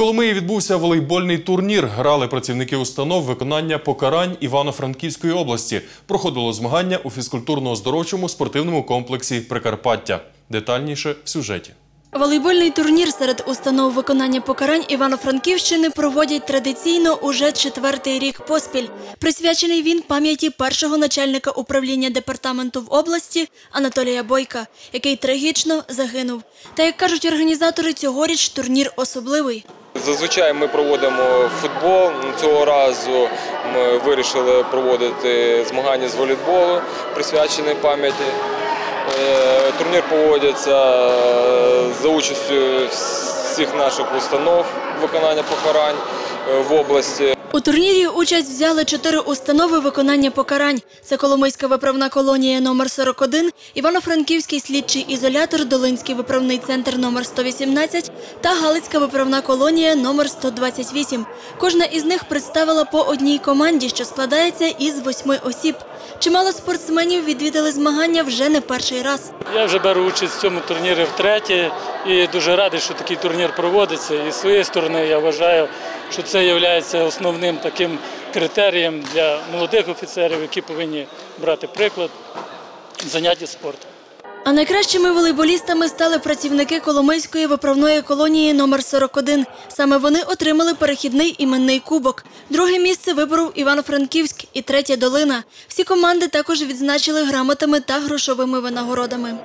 Коломиї відбувся волейбольний турнір. Грали працівники установ виконання покарань Івано-Франківської області. Проходило змагання у фізкультурно-оздоровчому спортивному комплексі Прикарпаття. Детальніше в сюжеті. Волейбольний турнір серед установ виконання покарань Івано-Франківщини проводять традиційно уже четвертий рік поспіль. Присвячений він пам'яті першого начальника управління департаменту в області Анатолія Бойка, який трагічно загинув. Та як кажуть організатори, цьогоріч турнір особливий. Зазвичай ми проводимо футбол. Цього разу ми вирішили проводити змагання з волейболу, присвячені пам'яті. Е, Турнір проводиться е, за участю всіх наших установ виконання покарань е, в області. У турнірі участь взяли чотири установи виконання покарань. Це Коломийська виправна колонія номер 41, Івано-Франківський слідчий ізолятор, Долинський виправний центр номер 118 та Галицька виправна колонія номер 128. Кожна із них представила по одній команді, що складається із восьми осіб. Чимало спортсменів відвідали змагання вже не перший раз. Я вже беру участь в цьому турнірі втретє і дуже радий, що такий турнір проводиться. І з своєї сторони я вважаю, що це є основним таким критерієм для молодих офіцерів, які повинні брати приклад заняття спортом. А найкращими волейболістами стали працівники Коломийської виправної колонії номер 41. Саме вони отримали перехідний іменний кубок. Друге місце виборов Івано-Франківськ і третє Долина. Всі команди також відзначили грамотами та грошовими винагородами.